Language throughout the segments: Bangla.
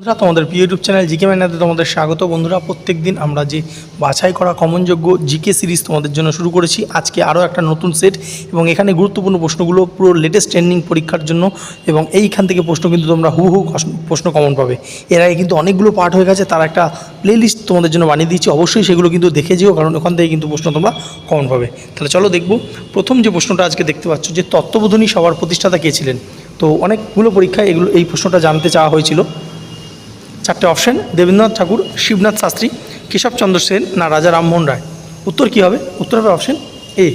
বন্ধুরা, তোমাদের প্রিয় ইউটিউব চ্যানেল জিকে ম্যানাতে তোমাদের স্বাগত। বন্ধুরা প্রত্যেক দিন আমরা যে বাছাই করা কমনযোগ্য জিকে সিরিজ তোমাদের জন্য শুরু করেছি। আজকে আরও একটা নতুন সেট এবং এখানে গুরুত্বপূর্ণ প্রশ্নগুলো, পুরো লেটেস্ট ট্রেন্ডিং পরীক্ষার জন্য এবং এইখান থেকে প্রশ্ন কিন্তু তোমরা হু হু প্রশ্ন কমন পাবে। এর আগে কিন্তু অনেকগুলো পার্ট হয়ে গেছে, তার একটা প্লেলিস্ট তোমাদের জন্য বানিয়ে দিয়েছি। অবশ্যই সেগুলো কিন্তু দেখে যেও, কারণ ওখান থেকে কিন্তু প্রশ্ন তোমরা কমন পাবে। তাহলে চলো দেখব, প্রথম যে প্রশ্নটা আজকে দেখতে পাচ্ছ, যে তত্ত্ববোধনী সবার প্রতিষ্ঠাতা কে ছিলেন? তো অনেকগুলো পরীক্ষায় এগুলো এই প্রশ্নটা জানতে চাওয়া হয়েছিল। চারটে অপশন দেবেন্দ্রনাথ ঠাকুর, শিবনাথ শাস্ত্রী কেশবচন্দ্র সেন না রাজা রামমোহন রায়। উত্তর কী হবে? উত্তর হবে অপশন এ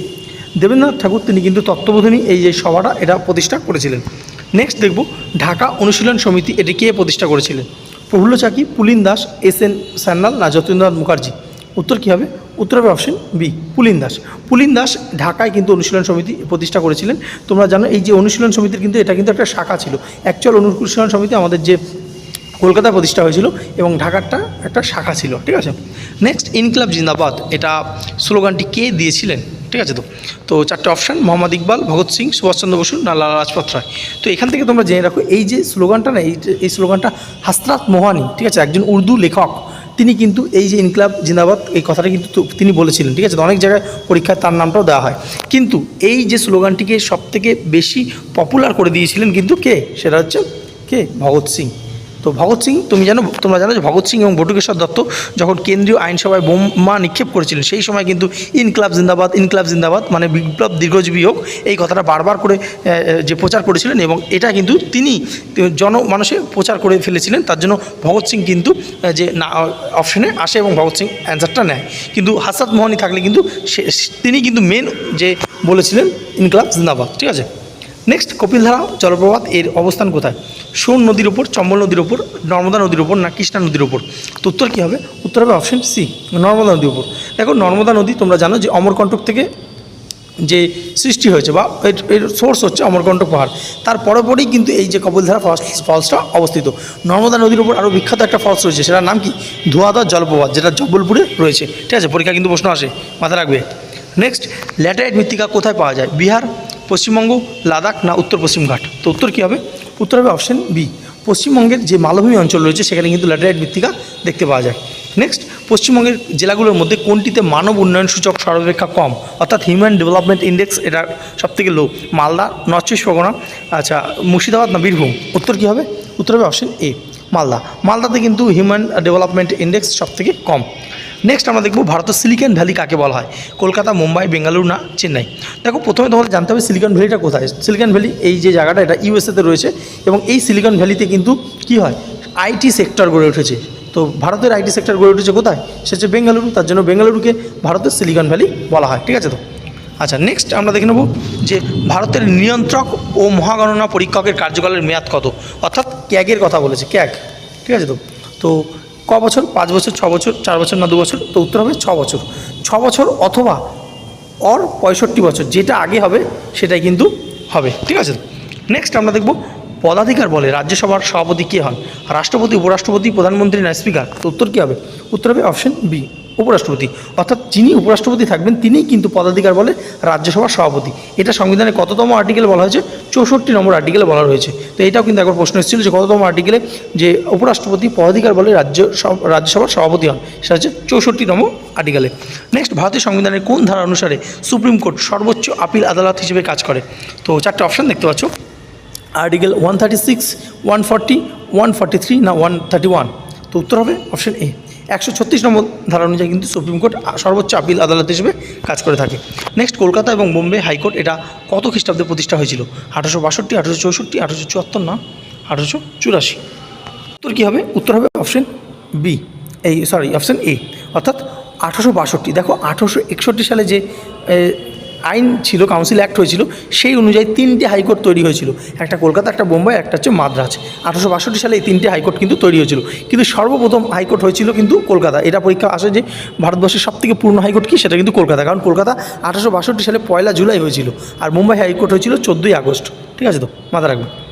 দেবেন্দ্রনাথ ঠাকুর, তিনি কিন্তু তত্ত্ববোধনী এই যে সভাটা, এটা প্রতিষ্ঠা করেছিলেন। নেক্সট দেখব, ঢাকা অনুশীলন সমিতি এটি কে প্রতিষ্ঠা করেছিলেন? প্রফুল্ল চাকি, পুলিন দাস, এস এন সান্যাল না যতীন্দ্রনাথ মুখার্জি? উত্তর কী হবে? উত্তর হবে অপশন বি পুলিন দাস। পুলিন দাস ঢাকায় কিন্তু অনুশীলন সমিতি প্রতিষ্ঠা করেছিলেন। তোমরা জানো, এই যে অনুশীলন সমিতির কিন্তু এটা কিন্তু একটা শাখা ছিল। অ্যাকচুয়াল অনুশীলন সমিতি, আমাদের যে কলকাতায় প্রতিষ্ঠা হয়েছিল এবং ঢাকারটা একটা শাখা ছিল, ঠিক আছে? নেক্সট ইনকলাব জিন্দাবাদ, এটা স্লোগানটি কে দিয়েছিলেন, ঠিক আছে তো? তো চারটে অপশান, মোহাম্মদ ইকবাল, ভগৎ সিং, সুভাষচন্দ্র বসু না লালা লাজপত রায়। তো এখান থেকে তোমরা জেনে রাখো, এই যে স্লোগানটা না, এই স্লোগানটা হাসরাত মোহানি, ঠিক আছে? একজন উর্দু লেখক, তিনি কিন্তু এই যে ইনকলাব জিন্দাবাদ, এই কথাটা কিন্তু তিনি বলেছিলেন, ঠিক আছে? অনেক জায়গায় পরীক্ষায় তার নামটাও দেওয়া হয়। কিন্তু এই যে স্লোগানটিকে সবথেকে বেশি পপুলার করে দিয়েছিলেন কিন্তু কে? সেটা হচ্ছে কে? ভগৎ সিং। তো ভগৎ সিং, তুমি জানো, তোমরা জানো যে ভগৎ সিং এবং বটুকেশ্বর দত্ত যখন কেন্দ্রীয় আইনসভায় বোমা নিক্ষেপ করেছিলেন, সেই সময় কিন্তু ইনকলাব জিন্দাবাদ ইনকলাব জিন্দাবাদ মানে বিপ্লব দীর্ঘজীবী হোক, এই কথাটা বারবার করে যে প্রচার করেছিলেন এবং এটা কিন্তু তিনি জনমানসে প্রচার করে ফেলেছিলেন, তার জন্য ভগৎ সিং কিন্তু যে না, অপশনে আসে এবং ভগৎ সিং অ্যান্সারটা নেয়। কিন্তু হাসাত মোহনী থাকলে কিন্তু তিনি কিন্তু মেন যে বলেছিলেন, ইনকলাব জিন্দাবাদ, ঠিক আছে? নেক্সট কপিলধারা জলপ্রপাত, এর অবস্থান কোথায়? সোন নদীর ওপর চম্বল নদীর ওপর নর্মদা নদীর ওপর না কৃষ্ণা নদীর ওপর তো উত্তর কী হবে? উত্তর হবে অপশন সি নর্মদা নদীর ওপর দেখো, নর্মদা নদী তোমরা জানো যে অমরকণ্টক থেকে যে সৃষ্টি হয়েছে বা এর সোর্স হচ্ছে অমরকণ্টক পাহাড়। তার পরপরই কিন্তু এই যে কপিলধারা ফলস ফলসটা অবস্থিত। নর্মদা নদীর উপর আরও বিখ্যাত একটা ফলস রয়েছে, সেটার নাম কি? ধোয়াদা জলপ্রপাত, যেটা জব্বলপুরে রয়েছে। ঠিক আছে পরীক্ষা কিন্তু প্রশ্ন আসে, মাথায় রাখবে। নেক্সট ল্যাটারাইট মৃত্তিকা কোথায় পাওয়া যায়? বিহার পশ্চিমবঙ্গ, লাদাখ না উত্তর পশ্চিম ঘাট? তো উত্তর কী হবে? উত্তর হবে অপশন বি পশ্চিমবঙ্গের যে মালভূমি অঞ্চল রয়েছে, সেখানে কিন্তু ল্যাটারাইট মৃত্তিকা দেখতে পাওয়া যায়। নেক্সট পশ্চিমবঙ্গের জেলাগুলোর মধ্যে কোনটিতে মানব উন্নয়ন সূচক সর্বাপেক্ষা কম? অর্থাৎ হিউম্যান ডেভেলপমেন্ট ইন্ডেক্স এটা সবথেকে লো মালদা নর্থ চব্বিশ পরগনা আচ্ছা মুর্শিদাবাদ না বীরভূম? উত্তর কী হবে? উত্তর হবে অপশন এ মালদা। মালদাতে কিন্তু হিউম্যান ডেভেলপমেন্ট ইন্ডেক্স সবথেকে কম। নেক্সট আমরা দেখব ভারতের সিলিকন ভ্যালি কাকে বলা হয়। কলকাতা, মুম্বাই, বেঙ্গালুরু না চেন্নাই। দেখো, প্রথমে তোমাদের জানতে হবে সিলিকন ভ্যালিটা কোথায়? সিলিকন ভ্যালি এই যে জায়গাটা, এটা ইউএসএতে রয়েছে এবং এই সিলিকন ভ্যালিতে কিন্তু কি হয়? আইটি সেক্টর গড়ে উঠেছে। তো ভারতের আইটি সেক্টর গড়ে উঠেছে কোথায়? সে হচ্ছে বেঙ্গালুরু, তার জন্য বেঙ্গালুরুকে ভারতের সিলিকন ভ্যালি বলা হয়। ঠিক আছে তো? আচ্ছা নেক্সট আমরা দেখে নেব যে ভারতের নিয়ন্ত্রক ও মহাগণনা পরীক্ষকের কার্যকালের মেয়াদ কত? অর্থাৎ ক্যাগের কথা বলেছে ক্যাগ ঠিক আছে তো? তো ক বছর, পাঁচ বছর, ছ বছর, চার বছর না দু বছর? তো উত্তর হবে ছ বছর। ছ বছর অথবা অর পঁয়ষট্টি বছর, যেটা আগে হবে, সেটাই কিন্তু হবে। ঠিক আছে? নেক্সট আমরা দেখব পদাধিকার বলে রাজ্যসভার সভাপতি কে হন? রাষ্ট্রপতি, উপরাষ্ট্রপতি, প্রধানমন্ত্রী না স্পিকার? তো উত্তর কী হবে? উত্তর হবে অপশন বি উপরাষ্ট্রপতি। অর্থাৎ যিনি উপরাষ্ট্রপতি থাকবেন, তিনিই কিন্তু পদাধিকার বলে রাজ্যসভার সভাপতি। এটা সংবিধানে কততম আর্টিকেলে বলা হয়েছে? চৌষট্টি নম্বর আর্টিকেলে বলা রয়েছে তো এটাও কিন্তু একবার প্রশ্ন এসেছিল যে কততম আর্টিকেলে যে উপরাষ্ট্রপতি পদাধিকার বলে রাজ্য সভ- রাজ্যসভার সভাপতি হন। সেটা হচ্ছে চৌষট্টি নম্বর আর্টিকেলে নেক্সট ভারতীয় সংবিধানের কোন ধারা অনুসারে সুপ্রিম কোর্ট সর্বোচ্চ আপিল আদালত হিসেবে কাজ করে? তো চারটে অপশন দেখতে পাচ্ছ। Article one thirty six one forty one forty three না ওয়ান থার্টি ওয়ান তো উত্তর হবে অপশন এ একশো ছত্রিশ নম্বর ধারা অনুযায়ী কিন্তু সুপ্রিম কোর্ট সর্বোচ্চ আপিল আদালত হিসেবে কাজ করে থাকে। নেক্সট কলকাতা এবং বোম্বে হাইকোর্ট এটা কত খ্রিস্টাব্দে প্রতিষ্ঠা হয়েছিল? আঠারোশো বাষট্টি, আঠারোশো চৌষট্টি, আঠারোশো চুয়াত্তর না আঠারোশো চুরাশি? উত্তর কী হবে? উত্তর হবে অপশন বি। এই সরি অপশন এ। অর্থাৎ আঠারোশো বাষট্টি। দেখো, আঠারোশো একষট্টি সালে যে আইন ছিল কাউন্সিল অ্যাক্ট হয়েছিল, সেই অনুযায়ী তিনটি হাইকোর্ট তৈরি হয়েছিল। একটা কলকাতা, একটা বোম্বাই, একটা হচ্ছে মাদ্রাজ। আঠারোশো বাষট্টি সালে এই তিনটি হাইকোর্ট কিন্তু তৈরি হয়েছিল। কিন্তু সর্বপ্রথম হাইকোর্ট হয়েছিল কিন্তু কলকাতা। এটা পরীক্ষা আসে যে ভারতবর্ষের সবথেকে পূর্ণ হাইকোর্ট কী? সেটা কিন্তু কলকাতা। কারণ কলকাতা আঠারোশো বাষট্টি সালে পয়লা জুলাই হয়েছিল। আর মুম্বাই হাইকোর্ট হয়েছিল চোদ্দোই আগস্ট। ঠিক আছে তো? মাথা রাখবে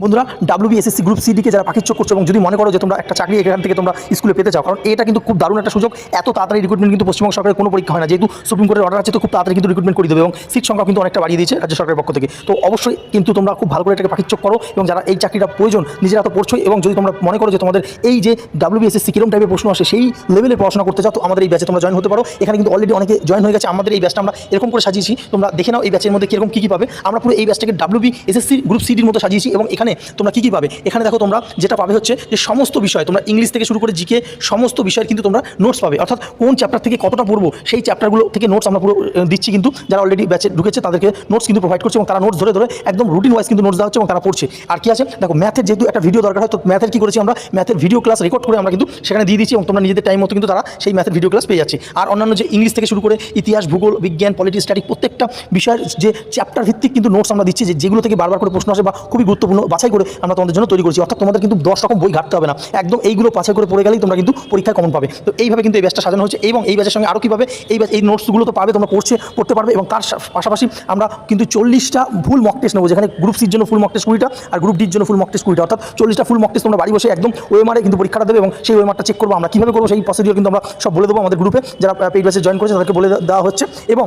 বন্ধুরা ডাব্লিউবিএসএসসি গ্রুপ সিডিকে যারা পাখির চোখ করছ এবং যদি মনে করো যে তোমরা একটা চাকরি এখান থেকে তোমরা স্কুলে পেতে চাও, কারণ এটা কিন্তু খুব দারুণ একটা সুযোগ, এত তাড়াতাড়ি রিক্রুটমেন্ট কিন্তু পশ্চিমবঙ্গ সরকারের কোনো পরীক্ষা হয় না। যেহেতু সুপ্রিম কোর্টের অর্ডার আছে, তো খুব তাড়াতাড়ি কিন্তু রিক্রুটমেন্ট করে দেবে এবং সিট সংখ্যা কিন্তু অনেকটা বাড়িয়ে দিয়েছে রাজ্য সরকারের পক্ষ থেকে। তো অবশ্যই কিন্তু তোমরা খুব ভালো করে এটাকে চোখ করো এবং যারা এই চাকরিটা প্রয়োজন, নিজেরা তো পড়ছো এবং যদি তোমরা মনে করো যে তোমাদের এই যে ডাব্লিউবিএসএসসি কিরম টাইপের প্রশ্ন আসে, সেই লেভেলে পড়াশোনা করতে চাও, তো আমাদের এই ব্যাচে তোমরা জয়েন হতে পারো। এখানে কিন্তু অলরেডি অনেকে জয়েন হয়ে গেছে, আমাদের এই ব্যাচটা আমরা এরকম করে সাজিয়েছি। তোমরা দেখে নাও এই ব্যাচের মধ্যে কীরকম কী কী পাবে। আমরা পুরো এই ব্যাচটাকে ডাব্লিউবি এসএসসি গ্রুপ সিডির মতো সাজিয়েছি এবং এখানে তোমরা কী কী পাবে? এখানে দেখো তোমরা যেটা পাবে হচ্ছে যে সমস্ত বিষয়, তোমরা ইংলিশ থেকে শুরু করে জিকে সমস্ত বিষয়ের কিন্তু তোমরা নোটস পাবে। অর্থাৎ কোন চ্যাপ্টার থেকে কতটা পড়ব, সেই চ্যাপ্টারগুলো থেকে নোটস আমরা পুরো দিচ্ছি কিন্তু যারা অলরেডি ব্যাচে ঢুকেছে তাদেরকে নোটস কিন্তু প্রোভাইড করছে এবং তারা নোটস ধরে ধরে একদম রুটিন ওয়াইজ কিন্তু নোটস দেওয়া হচ্ছে এবং তারা পড়ছে। আর কি আছে? দেখো ম্যাথের যেহেতু একটা ভিডিও দরকার হয়, তো ম্যাথের কি করেছি আমরা? ম্যাথের ভিডিও ক্লাস রেকর্ড করে আমরা কিন্তু সেখানে দিয়ে দিচ্ছি এবং তোমরা নিজেদের টাইম মতো কিন্তু তারা সেই ম্যাথের ভিডিও ক্লাস পেয়ে যাচ্ছে। আর অন্যান্য যে ইংলিশ থেকে শুরু করে ইতিহাস, ভূগোল, বিজ্ঞান পলিটি স্ট্যাটিক প্রত্যেকটা বিষয়ের যে চ্যাপ্টার ভিত্তিক কিন্তু নোটস আমরা দিচ্ছি, যে যেগুলো থেকে বারবার করে প্রশ্ন আসে বা খুবই গুরুত্বপূর্ণ বাছাই করে আমরা তোমাদের জন্য তৈরি করছি। অর্থাৎ তোমাদের কিন্তু দশ রকম বই ঘাটতে হবে না। একদম এইগুলো বাছাই করে পড়ে গেলেই তোমরা কিন্তু পরীক্ষায় কমন পাবে। তো এইভাবে কিন্তু এই ব্যাচটা সাজানো হচ্ছে এবং এই ব্যাচের সঙ্গে আরও কীভাবে এই এই নোটসগুলো তো পাবে, তোমরা পড়ছে পড়তে পারবে এবং তার পাশাপাশি আমরা কিন্তু চল্লিশটা ফুল মক টেস্ট নেব, যেখানে গ্রুপ সির জন্য ফুল মক টেস্ট কুড়িটা আর গ্রুপ ডির জন্য ফুল মক টেস্ট কুড়িটা। অর্থাৎ চল্লিশটা ফুল মক টেস্ট তোমরা বাড়ি বসে একদম ওয়েমারে কিন্তু পরীক্ষাটা দেবে এবং সেই ওয়েমারটা চেক করব আমরা। কীভাবে করব সেই প্রসিডিওর কিন্তু আমরা সব বলে দেবো আমাদের গ্রুপে যারা পেইড ব্যাচে জয়েন করেছে তাদেরকে বলে দেওয়া হচ্ছে এবং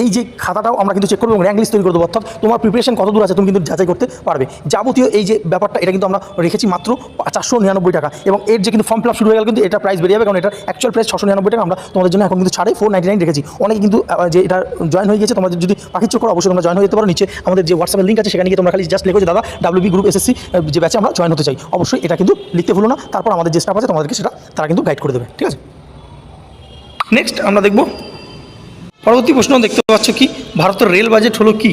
এই যে খাতাটাও আমরা কিন্তু চেক করব এবং র্যাঙ্ক লিস্ট তৈরি করে অর্থাৎ তোমার প্রিপারেশন কত দূর আছে, তুমি কিন্তু যাচাই করতে পারবে। যাবতীয় এই যে ব্যাপারটা, এটা কিন্তু আমরা রেখেছি মাত্র চারশো নিরানব্বই টাকা এবং এর যে কিন্তু ফর্ম ফিল আপ শুরু হয়ে গেল কিন্তু এটা প্রাইস বেরিয়ে যাবে কারণ এটা অ্যাকচুয়াল প্রাইস ছশো নিরানব্বই টাকা আমরা তোমাদের জন্য এখন কিন্তু ছাড়ে ফোর নাইনটি নাইন রেখেছি। অনেকে কিন্তু যে এটা জয়েন হয়ে গেছে তোমাদের যদি পাখির চোখ করো, অবশ্যই তোমরা জয়েন হয়ে যেতে পারো। নিচে আমাদের যে হোয়াটসঅ্যাপের লিঙ্ক আছে, সেখানে গিয়ে তোমরা খালি জাস্ট লিখো যে, দাদা ডাব্লিউবি গ্রুপ এসএসসি যে ব্যাচে আমরা জয়েন হতে চাই। অবশ্যই এটা কিন্তু লিখতে ভুলো না, তারপর আমাদের যে স্টাফ আছে, তোমাদেরকে সেটা তারা কিন্তু গাইড করে দেবে। ঠিক আছে? নেক্সট আমরা দেখব পরবর্তী প্রশ্ন দেখতে পাচ্ছ কি? ভারতের রেল বাজেট হলো কি?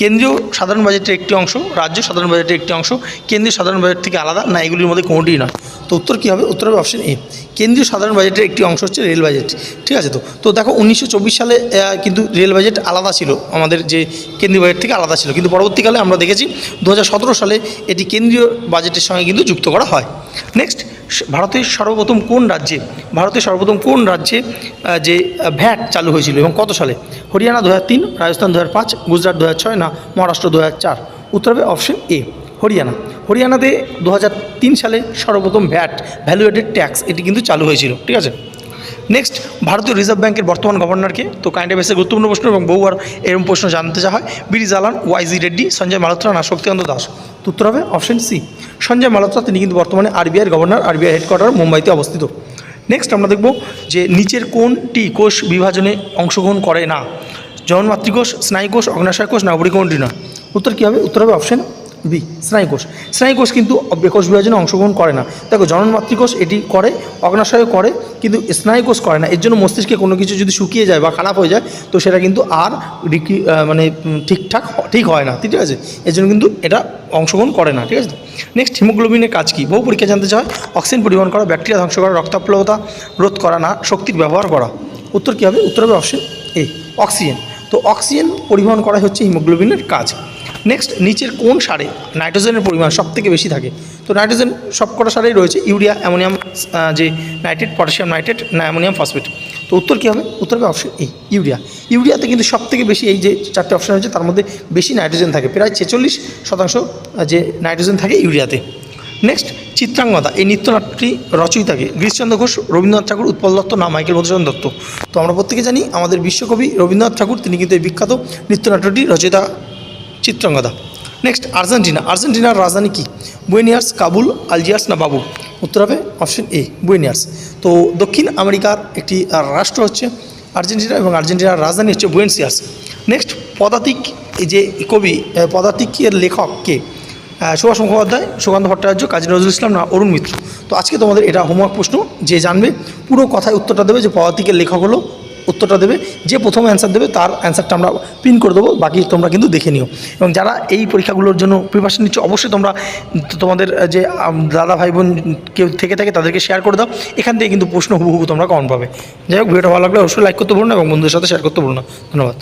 কেন্দ্রীয় সাধারণ বাজেটের একটি অংশ, রাজ্য সাধারণ বাজেটের একটি অংশ, কেন্দ্রীয় সাধারণ বাজেট থেকে আলাদা, না, এগুলির মধ্যে কোনোটিই নয়। তো উত্তর কী হবে? উত্তর হবে অপশন এ কেন্দ্রীয় সাধারণ বাজেটের একটি অংশ হচ্ছে রেল বাজেট। ঠিক আছে তো? তো দেখো, উনিশশো চব্বিশ সালে কিন্তু রেল বাজেট আলাদা ছিল। আমাদের যে কেন্দ্রীয় বাজেট থেকে আলাদা ছিল। কিন্তু পরবর্তীকালে আমরা দেখেছি, দু হাজার সতেরো সালে এটি কেন্দ্রীয় বাজেটের সঙ্গে কিন্তু যুক্ত করা হয়। নেক্সট ভারতের সর্বপ্রথম কোন রাজ্যে, ভারতের সর্বপ্রথম কোন রাজ্যে যে ভ্যাট চালু হয়েছিল এবং কত সালে? হরিয়ানা দু তিন, রাজস্থান দু পাঁচ, গুজরাট দু ছয় না মহারাষ্ট্র দু চার? উত্তর হবে অপশন এ, হরিয়ানা। হরিয়ানাতে দু সালে সর্বপ্রথম ভ্যাট, ভ্যালুয়েটেড ট্যাক্স, এটি কিন্তু চালু হয়েছিল, ঠিক আছে? নেক্সট ভারতীয় রিজার্ভ ব্যাংকের বর্তমান গভর্নরকে তো কাইন্ড বেসে গুরুত্বপূর্ণ প্রশ্ন এবং বহুবার এরকম প্রশ্ন জানতে চাওয়া হয়। বিরি জালান ওয়াইজি রেড্ডি সঞ্জয় মালহোত্রা, না শক্তিকান্ত দাস? উত্তর হবে অপশন সি সঞ্জয় মালহোত্রা, তিনি কিন্তু বর্তমানে আরবিআইয়ের গভর্নর আরবিআই হেডকোয়ার্টার মুম্বাইতে অবস্থিত। নেক্সট আমরা দেখব যে নিচের কোনটি কোষ বিভাজনে অংশগ্রহণ করে না? জন মাতৃকোষ স্নায়ুকোষ অগ্নাশয় কোষ নাগরিক কোনটি না? উত্তর কী হবে? উত্তর হবে অপশন বি, স্নায়ুকোষ। স্নায়ুকোষ কিন্তু কোষ বিভাজনে অংশগ্রহণ করে না। দেখো, জনন মাতৃকোষ এটি করে অগ্নাশয় করে, কিন্তু স্নায়ুকোষ করে না। এর জন্য মস্তিষ্কে কোনো কিছু যদি শুকিয়ে যায় বা খারাপ হয়ে যায়, তো সেটা কিন্তু আর মানে ঠিকঠাক ঠিক হয় না, ঠিক আছে? এর জন্য কিন্তু এটা অংশগ্রহণ করে না, ঠিক আছে? নেক্সট হিমোগ্লোবিনের কাজ কী? বহু পরীক্ষা জানতে চায় অক্সিজেন পরিবহন করা, ব্যাকটেরিয়া ধ্বংস করা রক্তাপ্লবতা রোধ করা না, শক্তির ব্যবহার করা। উত্তর কী হবে? উত্তর হবে অপশন এ অক্সিজেন। তো অক্সিজেন পরিবহন করা হচ্ছে হিমোগ্লোবিনের কাজ। নেক্সট নিচের কোন সারে নাইট্রোজেনের পরিমাণ সব থেকে বেশি থাকে? তো নাইট্রোজেন সবকটা সারেই রয়েছে, ইউরিয়া, অ্যামোনিয়াম যে নাইট্রেট, পটাশিয়াম নাইট্রেট, না, অ্যামোনিয়াম ফসফেট। তো উত্তর কী হবে? উত্তর হবে অপশন এই ইউরিয়া। ইউরিয়াতে কিন্তু সব থেকে বেশি এই যে চারটে অপশন রয়েছে, তার মধ্যে বেশি নাইট্রোজেন থাকে, প্রায় ছেচল্লিশ শতাংশ যে নাইট্রোজেন থাকে ইউরিয়াতে। নেক্সট চিত্রাঙ্গদা, এই নৃত্যনাট্যটি রচয়িতাকে গিরিশচন্দ্র ঘোষ, রবীন্দ্রনাথ ঠাকুর উৎপল দত্ত না, মাইকেল মধুসূদন দত্ত। তো আমরা প্রত্যেকে জানি আমাদের বিশ্বকবি রবীন্দ্রনাথ ঠাকুর, তিনি কিন্তু এই বিখ্যাত নৃত্যনাট্যটি রচয়িতা চিত্রাঙ্গদা। Next Argentina. আর্জেন্টিনার রাজধানী কি? বুয়েনিয়ার্স কাবুল আলজিয়ার্স না বাবু উত্তর হবে অপশন এ বুয়েনিয়ার্স তো দক্ষিণ আমেরিকার একটি রাষ্ট্র হচ্ছে আর্জেন্টিনা এবং আর্জেন্টিনার রাজধানী হচ্ছে বুয়েন্সিয়ার্স নেক্সট পদাতিক যে কবি পদাতিকের লেখক কে? সুভাষ মুখোপাধ্যায়, সুকান্ত ভট্টাচার্য, কাজী নজরুল ইসলাম না অরুণ মিত্র? তো আজকে তোমাদের এটা হোমওয়ার্ক প্রশ্ন, যে জানবে, পুরো কথায় উত্তরটা দেবে যে পদাতিকের লেখক হলো উত্তরটা দেবে, যে প্রথম অ্যান্সার দেবে তার অ্যান্সারটা আমরা পিন করে দেবো, বাকি তোমরা কিন্তু দেখে নিও। এবং যারা এই পরীক্ষাগুলোর জন্য প্রিপারেশন নিচ্ছে, অবশ্যই তোমরা তোমাদের যে দাদা ভাই বোন কেউ থেকে থাকে তাদেরকে শেয়ার করে দাও। এখান থেকে কিন্তু প্রশ্ন হুবহু তোমরা কমন পাবে। যাই হোক, ভিডিওটা ভালো লাগলে অবশ্যই লাইক করতে ভুলো না এবং বন্ধুদের সাথে শেয়ার করতে ভুলো না। ধন্যবাদ।